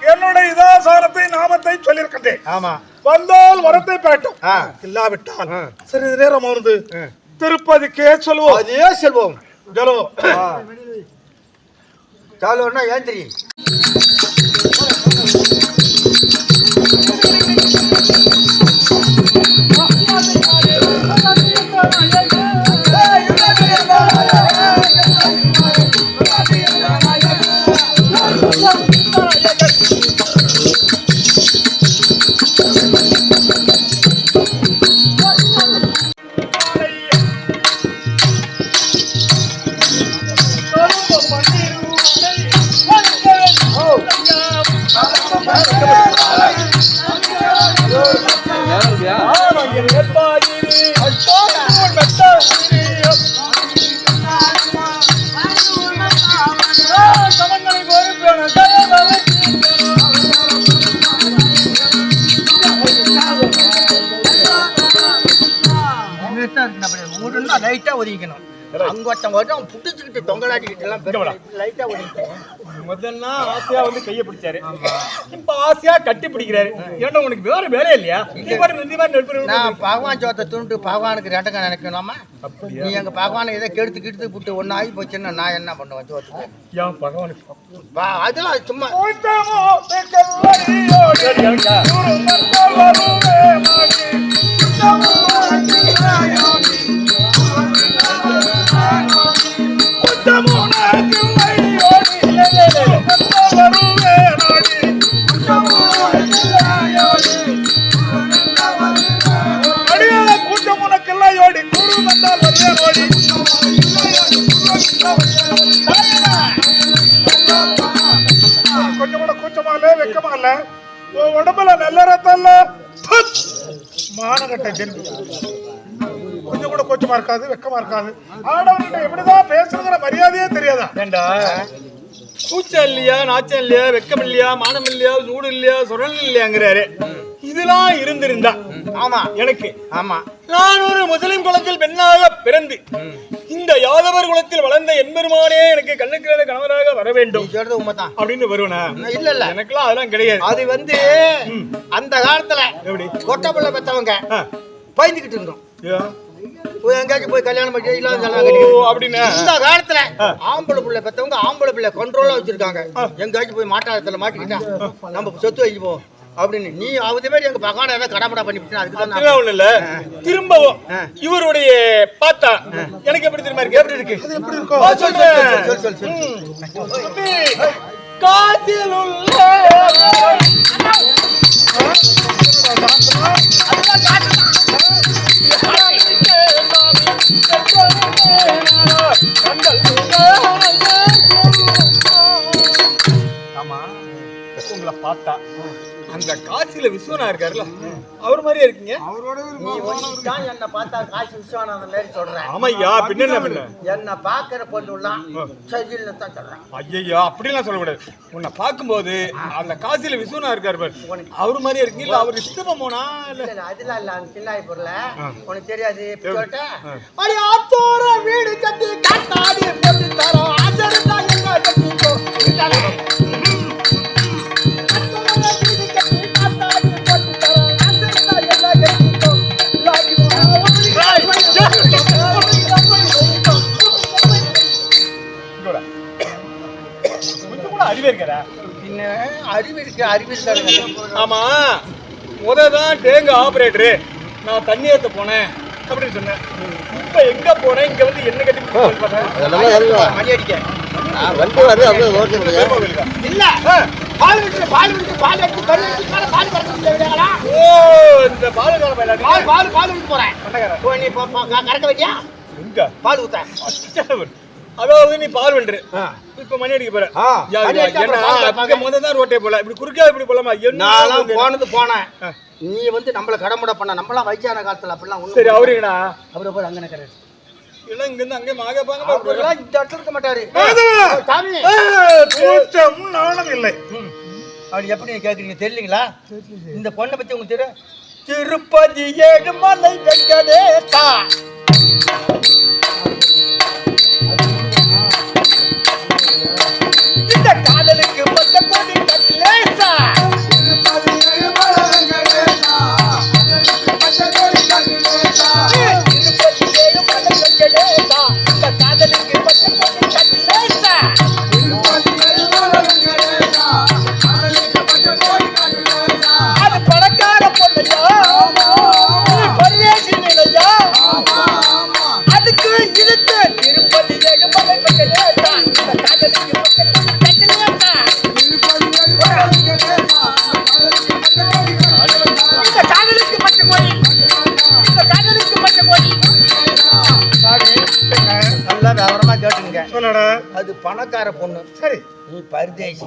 என்னுடைய இதாசாரத்தை நாமத்தை சொல்லியிருக்கின்றேன். ஆமா. வந்தால் வரத்தை பேட்டும். ஆ. இல்லாவிட்டால். சிறிது நேரம் அமர்ந்து திருப்பதிக்கே சொல்வோம். அதே செல்வம். ஜலோ. சாலுன்னா ஏந்திரி. லைட்டா ஒதுக்கணும் அங்கோட்டம் மட்டும் புடிச்சுக்கிட்டு தொங்கலாட்டிக்கிட்டு எல்லாம் லைட்டா முதல்ல ஆசையா வந்து கைய பிடிச்சாரு. இப்ப ஆசையா கட்டி பிடிக்கிறாரு. ஏன்னா உனக்கு வேற வேலை இல்லையா? நான் பகவான் சோத்தை துண்டு பகவானுக்கு ரெண்டங்க நினைக்கணுமா? நீ எங்க பகவானை எதை கெடுத்து கெடுத்து விட்டு ஒன்னு ஆகி போச்சுன்னா நான் என்ன பண்ணுவேன் சோத்துக்கு? ஏன் பகவானுக்கு அதெல்லாம் சும்மா சரி, இல்ல உன் உடம்புல நல்ல ரத்தம் இல்ல? மானகட்ட ஜென்மி. கொஞ்சம் கூட கூச்சமா இருக்காது வெக்கமா இருக்காது. ஆடவர்கிட்ட எப்படிதான் பேசுறதுங்கிற மரியாதையே தெரியாதா? ஏண்டா? கூச்சம் இல்லையா நாச்சம் இல்லையா வெக்கம் இல்லையா மானம் இல்லையா சூடு இல்லையா சுரல் இல்லையாங்கிறாரு. இதெல்லாம் இருந்திருந்தா ஆமா. எனக்கு. ஆமா. நான் ஒரு முஸ்லிம் குலத்தில் பெண்ணாக பிறந்து இந்த யாதவர் குலத்தில் வளர்ந்த எம்பெருமானே எனக்கு கண்ணுக்கு கணவராக வர வேண்டும். சொல்றது உண்மைதான். அப்படின்னு வருவனா? இல்ல இல்ல எனக்கெல்லாம் அதெல்லாம் கிடையாது. அது வந்து அந்த காலத்துல எப்படி? கொட்டை பிள்ளை பெத்தவங்க. பயந்துகிட்டு இருந்தோம்? போய் எங்கேயாச்சும் போய் கல்யாணம் பண்ணி இல்லாத கல்யாணம். அப்படின்னா? இந்த காலத்துல ஆம்பளை பிள்ளை பெத்தவங்க ஆம்பளை பிள்ளை கண்ட்ரோலா வச்சிருக்காங்க. எங்கேயாச்சும் போய் மாட்டாளத்துல மாட்டிக்கிட்டா நம்ம சொத்து வைப்போம் அப்படின்னு. நீ அது மாதிரி எங்க பகவான ஏதாவது கடப்படா பண்ணிவிட்டு அதுக்கு தான் அதெல்லாம் ஒண்ணு இல்ல. திரும்பவும் இவருடைய பார்த்தா எனக்கு எப்படி தெரியுமா இருக்கு? எப்படி இருக்கு? அது எப்படி இருக்கும் ஆ, சொல்றேன். சொல், சொல், சொல். ம். காற்றில் உள்ள. உங்களை பார்த்தா அந்த காட்சியில விஸ்வனா இருக்காருல்ல அவர் மாதிரியே இருக்கீங்க? என்ன பார்த்தா காசு விஸ்வநாதன் மாதிரி சொல்றேன். ஆமையா பின்ன என்ன பின்ன என்ன பாக்குற பொண்ணுலாம் சரியில்லை தான் சொல்றேன். ஐயோ அப்படிலாம் சொல்லக்கூடாது. உன்னை பார்க்கும்போது அந்த காசில விஸ்வனா இருக்காரு பாரு. அவர் மாதிரியே இருக்கீங்க இல்ல அவர் இஷ்டமோனா இல்ல? இல்ல, அதெல்லாம் இல்ல அந்த சின்ன பொருள உனக்கு தெரியாது. இப்ப சொல்லிட்டேன். வீடு கட்டி காட்டாடி போட்டு தரோம். ஆச்சரியம் அறிவு இருக்கு அறிவு ஆமா. முத தான் டேங்க் ஆபரேட்டரு. நான் தண்ணி ஏத்த போனேன் அப்படின்னு சொன்னேன். இப்ப எங்க போனேன் இங்க வந்து என்ன கட்டி மணி அடிக்க வண்டி வருது அப்படியே ஓகே இல்ல. பால் விட்டு பால் விட்டு பால் எடுத்து கறி எடுத்து மேல பால் ஓ இந்த பால் பயிலாடி பால் பால் விட்டு போறேன். ஓ, நீ போ- போ, க- கறக்க வைக்கியா? எங்க? பால் ஊத்த. அதாவது நீ பால் வென்று இப்ப மணி அடிக்க போற. முதல் தான் ரோட்டே போல. இப்படி குறுக்கா இப்படி போலாமா? வந்து- போனது போனேன். நீ வந்து நம்மள கடமுடை பண்ண நம்மளாம் வயசான காலத்துல அப்படிலாம் சரி அவருங்கண்ணா அவரை போய் அங்க நிக்கிறாரு. எல்லாம் இங்க இருந்து அங்கே மாகப்பாங்க அவரெல்லாம் இந்த இடத்துல இருக்க மாட்டாரு. சாமி. கூச்சம் நாணம் இல்லை. அப்படி எப்படி நீங்க கேக்குறீங்க? தெரியலீங்களா? இந்த பொண்ணை பத்தி உங்களுக்கு தெரியும்? திருப்பதி ஏழுமலை வெங்கடேசா. ஏழுமலை வெங்கடேசா இந்த அது பணக்கார பொண்ணு. சரி. நீ பரதேசி.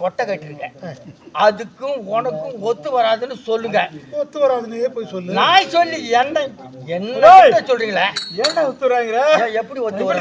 கொட்டை கட்டிருக்க. அதுக்கும் உனக்கும் ஒத்து வராதுன்னு சொல்லுங்க. ஒத்து வராதுன்னே போய் சொல்லு. நான் சொல்லி என்ன என்ன சொல்றீங்களே? ஏன்டா உத்துறாங்க ஏன் எப்படி ஒத்து எப்படி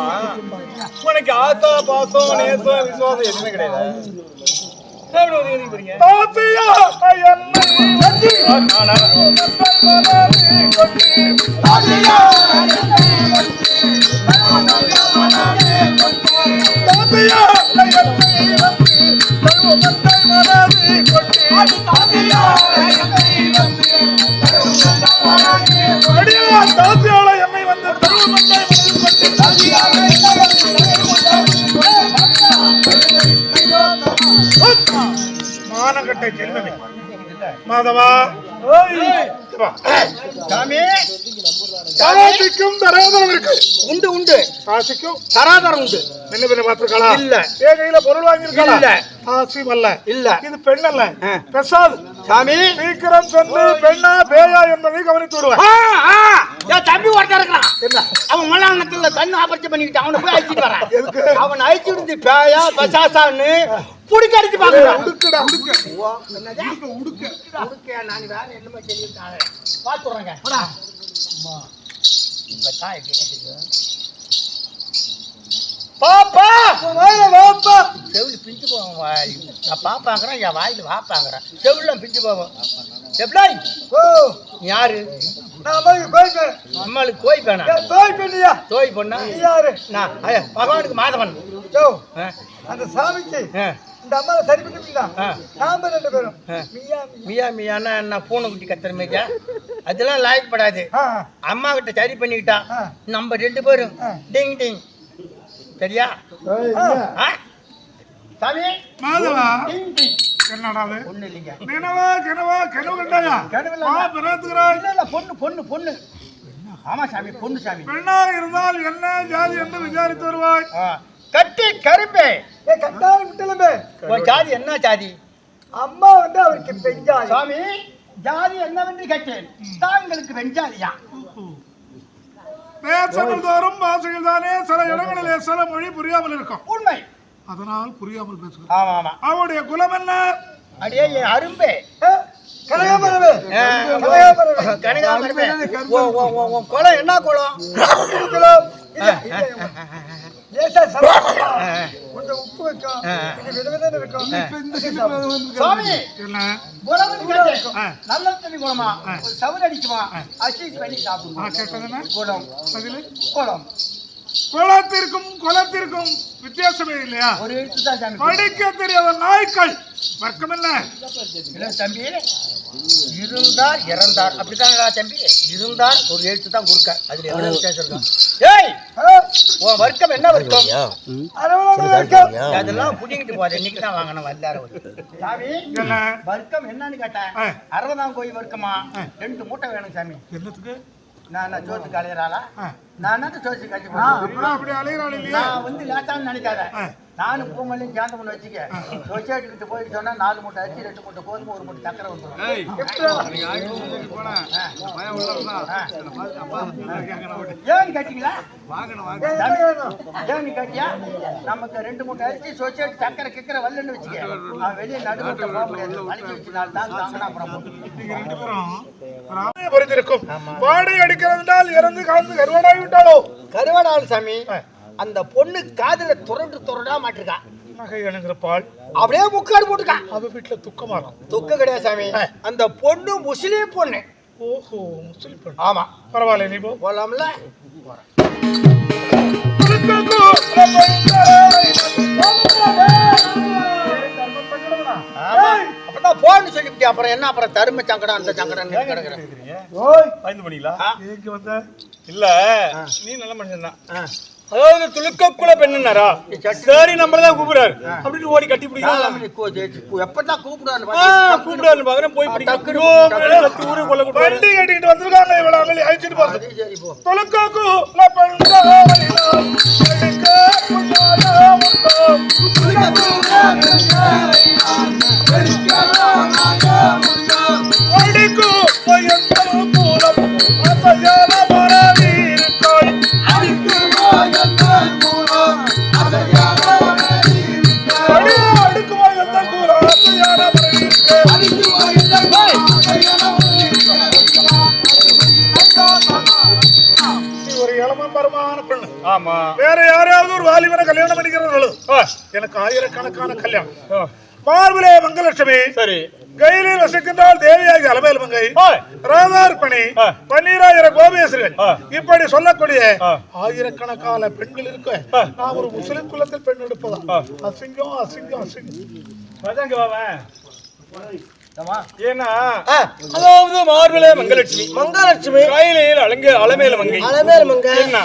ஆமா. உனக்கு ஆசா பாசம் நேசம் விசுவாசம் எதுவுமே கிடையாது. எப்படி ஒதுங்கி போறீங்க தாத்தியா என்னை வந்து தாத்தியா தாத்தியால என்னை வந்து மாதவா. காசிக்கும் தராதரம் இருக்கு. உண்டு உண்டு. காசிக்கும் தராதரம் உண்டு. என்ன பண்ண பார்த்திருக்காளா? இல்ல. ஏ கையில பொருள் வாங்கியிருக்காளா? இல்ல. காசியும் அல்ல. இல்ல. இது பெண் அல்ல. பெசாது. சாமி. சீக்கிரம் சென்று பெண்ணா பேயா என்பதை கவனித்து என் தம்பி ஒருத்தன் இருக்கிறான். என்ன? அவன் மல்லாணத்துல கண்ணு ஆபரேஷன் பண்ணிக்கிட்டு அவனை போய் அழிச்சிட்டு வரேன்? அவன் அழிச்சிட்டு இருந்து பேயா பசாசான்னு புடிக்க அடிச்சு பாக்குறான் உடுக்குடா. உடுக்கு உடுக்கையா, நான் வேற என்னமோ சொல்லியிருக்காங்க. பார்த்துடுறேங்க. இப்ப தான் எப்படி கேக்குது? பாப்பா! வாப்பா. செவிலு பிஞ்சு போவோம் வாய் நான் பாப்பாங்கிறேன் என் வாயில வாப்பாங்கிறேன். செவிலாம் பிஞ்சு போவோம் எப்படி ஓ. யாரு? அம்மாளுக்கு கோய் பேனா? தோய் பெண்ணியா தோய் பொண்ணா யாரு? நான் ஐயா, பகவானுக்கு மாதவன். அந்த சாமிக்கு இந்த அம்மாவை சரி பண்ணிட்டீங்களா. நாம ரெண்டு பேரும். மியா மியா. மியானா என்ன பூனைக்குட்டி கத்துற மாதிரியா? அதெல்லாம் லாயக்கப்படாது ஆ. அம்மா கிட்ட சரி பண்ணிக்கிட்டா. நம்ம ரெண்டு பேரும். டிங் டிங் சரியா? சாமி? மாதவா? டிங் டிங் என்னடா அது? பொண்ணு இல்லைங்க. நினவா கிணவா கிணவு கண்டாயா? கனவுல வா பிறத்துகிறாய் இல்ல இல்ல பொண்ணு பொண்ணு பொண்ணு. ஆமா சாமி பொண்ணு சாமி. பெண்ணாக இருந்தால் என்ன ஜாதி என்று விசாரித்து வருவாய். கட்டி கரும்பே. ஏ கட்டாயம் விட்டலமே. உன் ஜாதி என்ன ஜாதி? அம்மா வந்து அவருக்கு பெஞ்சாய் சாமி ஜாதி என்னவென்று கேட்டேன். தாங்களுக்கு வெஞ்சாதியா பேச்சங்கள் தோறும் பாசைகள் தானே சில இடங்களிலே சில மொழி புரியாமல் இருக்கும். உண்மை. அதனால் புரியாமல் பேசுகிறேன் ஆமா ஆமா அவருடைய குலம் என்ன? அடியே என் அரும்பே. கனகாமரமே கனகாமரமே என்ன ஆ. லேசா கொஞ்சம் உப்பு வைக்கும் விதவிதன்னு இருக்கும் கேட்டேன். நல்ல தண்ணி குணமா ஒரு சவுறு அடிக்குமா? அச்சு பண்ணி குணம் பதிலு? குளம் குளத்திற்கும் குளத்திற்கும் வித்தியாசமே இல்லையா? ஒரு எழுத்து தான் சாமி படிக்க தெரியாத நாய்க்கள் வர்க்கம் என்ன? இல்லை தம்பி இருந்தார் இறந்தார். அப்படித்தாங்களா தம்பி? இருந்தார் ஒரு எழுத்து தான் கொடுக்க அதுல எவ்வளவு வித்தியாசம் இருக்கும்? ஏய் உன் வர்க்கம் என்ன வர்க்கம்? அதெல்லாம் புடிங்கிட்டு போதே இன்னைக்கு தான் வாங்கணும் வல்லார சாமி என்ன? வர்க்கம் என்னன்னு கேட்டேன். அறுபதாம் கோயில் வர்க்கமா? ரெண்டு மூட்டை வேணும் சாமி. என்னத்துக்கு? நான் ஜோத்து கலையறாளா. நான் ஜோத்து கட்சி அப்படின்னா அப்படி அலையிறாள் இல்லையா நான் வந்து லேட்டான்னு நினைக்காத. நானும் பூமல்லையும் சேர்ந்து பண்ணி வச்சுக்க. சொசைட்டிக்கிட்ட போயிட்டு சொன்னா நாலு மூட்டை அரிசி ரெண்டு மூட்டை கோதுமை ஒரு மூட்டை சக்கரை வந்துடும் ஏன் கேட்டீங்களா ஏன் கேட்டியா? நமக்கு ரெண்டு மூட்டை அரிசி சொசைட்டி சக்கரை கிக்கரை வரலன்னு வச்சுக்க. அவன் வெளியே நடுவுட்ட போக முடியாது. அழிச்சு வச்சு நாலு தாங்க தாங்கினா அப்புறம் நீங்க ரெண்டு பேரும் ராமையை புரிந்திருக்கும் வாடை அடிக்கிறதுனால் இறந்து கலந்து கருவாடாகி விட்டாளோ கருவாடாள் சாமி. அந்த பொண்ணு காதுல துரண்டு துரண்டா மாட்டிருக்கா. நகை அணுங்கிற பால். அப்படியே முக்காடு போட்டுருக்கா. அவ வீட்டுல துக்கமா இருக்கும் துக்க கிடையாது சாமி. அந்த பொண்ணு முஸ்லீம் பொண்ணு. ஓஹோ முஸ்லிம் பெண் ஆமா. பரவாயில்ல நீ போ. போலாம்ல? ஆமா. அப்பதான் போன்னு சொல்லிவிட்டு அப்புறம் என்ன? அப்புறம் தரும சங்கடம் அந்த சங்கடம் கிடக்குறேன் பயந்து பண்ணீங்களா ஆ. எங்க வந்த? இல்ல. நீ நல்ல மனுஷன் தான் அதாவது துளுக்கக்குள்ள பெண்ணுனாரா சரி நம்மள தான் கூப்பிடுறாரு. அப்படின்னு ஓடி கட்டி பிடிக்கிறான் எப்பதான் கூப்பிடுவான்னு ஆ, கூப்பிடுறாரு பாக்குறேன் போய் பிடிக்கிறோம் ஊரு கொள்ள வண்டி கட்டிட்டு வந்திருக்காங்க இவ்வளவு அழிச்சிட்டு போறது அது சரி வேற யாரையாவது ஒரு வாலிபனை கல்யாணம் பண்ணிக்கிறார்களோ எனக்கு ஆயிரக்கணக்கான கல்யாணம் மார்பிலே மங்கலட்சுமி சரி கையிலில் வசிக்கின்றால் தேவியாகி அலமேல் மங்கை ராதார்பணி. பன்னீராயிரம் ஆ. இப்படி சொல்லக்கூடிய. ஆயிரக்கணக்கான பெண்கள் இருக்க. நான் ஒரு முஸ்லிம் குலத்தில் பெண் எடுப்பதா. அசிங்கம் அசிங்கம் அசிங்கம். ஏன்னா அதாவது மார்பிளே மங்கலட்சுமி மங்காலட்சுமி கையிலையில் அலங்க அலமேல மங்கை. அலமேல் மங்க. என்ன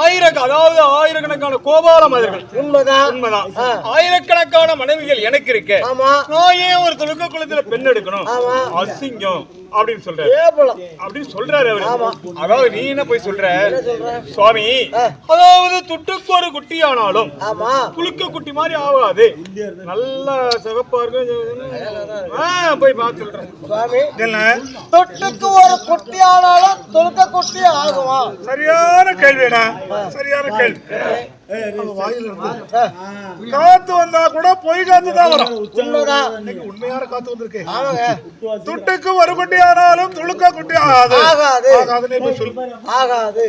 ஆயிரக்க அதாவது ஆயிரக்கணக்கான கோபால மதர்கள். உண்மைதான் உண்மைதான் ஆயிரக்கணக்கான மனைவிகள் எனக்கு இருக்கு. ஆமா. நான் ஏன் ஒரு துலுக்க குளத்துல பெண் எடுக்கணும்? ஆமா. அசிங்கம் அப்படின்னு சொல்றாரு. அப்படின்னு சொல்றாரு அவரு. அதாவது நீ என்ன போய் சொல்ற? சுவாமி அதாவது துட்டுக்கு ஒரு குட்டி ஆனாலும் ஆமா. குலுக்க குட்டி மாதிரி ஆகாது நல்ல சிவப்பா இருக்கு ஆ, போய் பார்த்து சொல்றேன். சுவாமி என்ன தொட்டுக்கு ஒரு குட்டி ஆனாலும் தொழுக்க குட்டி ஆகுமா? சரியான கேள்விடா சரியான கேள்வி. காத்து வந்தா கூட பொய் காத்து தான் வரும். உண்மையான காத்து வந்திருக்கு. துட்டுக்கு ஒரு குட்டி ஆனாலும் துளுக்க குட்டி ஆகாது ஆகாது.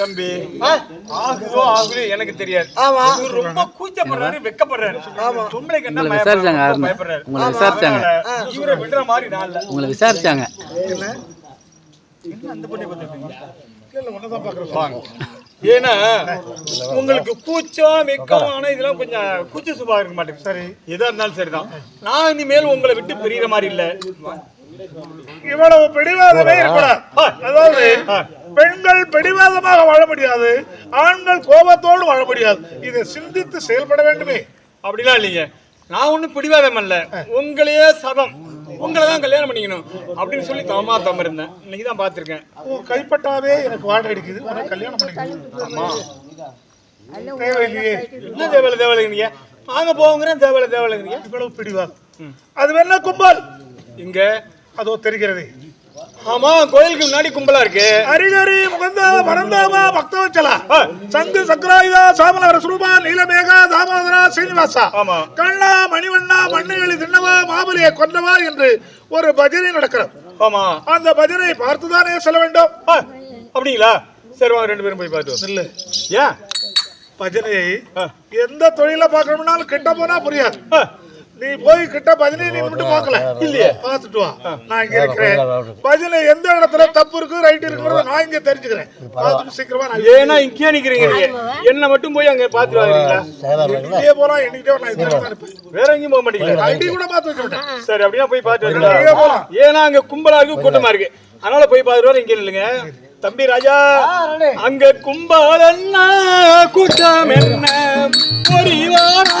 தம்பி. ஆகுதோ ஆகுதோ எனக்கு தெரியாது. ஆமா. இவர் ரொம்ப கூச்சப்படுறாரு வெக்கப்படுறாரு. பொம்பளை கண்டா உங்களை விசாரிச்சாங்க உங்களை விசாரிச்சாங்க. இவரை விடுற மாதிரி நான் இல்ல. உங்களை விசாரிச்சாங்க. இல்ல இல்ல ஒன்னதான் பாக்குறேன் ஏன்னா உங்களுக்கு கூச்சம் வெக்கம் ஆனா இதெல்லாம் கொஞ்சம் கூச்ச சுபா இருக்க மாட்டேங்குது. சரி. எதா இருந்தாலும் சரிதான். நான் இனிமேல் உங்களை விட்டு பிரியற மாதிரி இல்ல. இவ்வளவு பிடிவாதமே இருக்கக்கூடாது. அதாவது பெண்கள் பிடிவாதமாக வாழ முடியாது ஆண்கள் கோபத்தோடு வாழ முடியாது. இதை சிந்தித்து செயல்பட வேண்டுமே. அப்படிலாம் இல்லைங்க. நான் ஒண்ணும் பிடிவாதம் அல்ல. உங்களையே சதம் உங்களை தான் கல்யாணம் பண்ணிக்கணும் அப்படின்னு சொல்லி தமா தம் இருந்தேன். இன்னைக்கு தான் பார்த்திருக்கேன். உன் கைப்பட்டாவே எனக்கு வாடை அடிக்குது. கல்யாணம் பண்ணிக்கணும். தேவையில்லையே. என்ன தேவையில்ல தேவையில்லைங்க வாங்க போங்கிறேன் தேவையில்ல தேவையில்லைங்க இவ்வளவு பிடிவாதம். அது வேணா கும்பல்? இங்க அதோ தெரிகிறது. ஆமா கோயிலுக்கு முன்னாடி கும்பலா இருக்கு. ஹரிஹரி முகந்தா பரந்தாமா பக்தவச்சலா. சங்கு சக்கராயுதா சாமல ரசூபா நீலமேகா தாமோதரா சீனிவாசா. ஆமா. கண்ணா மணிவண்ணா மண்ணுகளி தின்னவா மாபலியை கொண்டவா என்று ஒரு பஜனை நடக்கிறது. ஆமா. அந்த பஜனை பார்த்துதானே செல்ல வேண்டும்? ஆ, அப்படிங்களா? சரி வாங்க ரெண்டு பேரும் போய் பார்த்து இல்ல ஏன்? பஜனை எந்த தொழில பார்க்கணும்னாலும் கிட்ட போனா புரியாது. நீ போய் கிட்ட பஜனை நீ மட்டும் பார்க்கல. இல்லையே? பார்த்துட்டு வா. நான் இங்க இருக்கிறேன். பஜனை எந்த இடத்துல தப்பு இருக்கு ரைட் இருக்குங்கிறத நான் இங்க தெரிஞ்சுக்கிறேன். பார்த்துட்டு சீக்கிரமா நான் ஏன்னா இங்கே நிக்கிறீங்க. நீங்க என்ன மட்டும் போய் அங்க பாத்துட்டு வரீங்களா? எண்ணிக்கிட்டே போலாம் இந்த இடத்துல இருப்பேன். வேற எங்கேயும் போக மாட்டீங்களா? ஐடி கூட பார்த்து வச்சு விட்டேன் சரி அப்படியே போய் பார்த்து வரீங்களா போலாம். ஏன்னா அங்க கும்பலா இருக்கு கூட்டமா இருக்கு. அதனால போய் பார்த்துட்டு வர இங்க இல்லைங்க தம்பி ராஜா அங்க கும்பலன்னா கூட்டம் என்ன? பொறிவாரா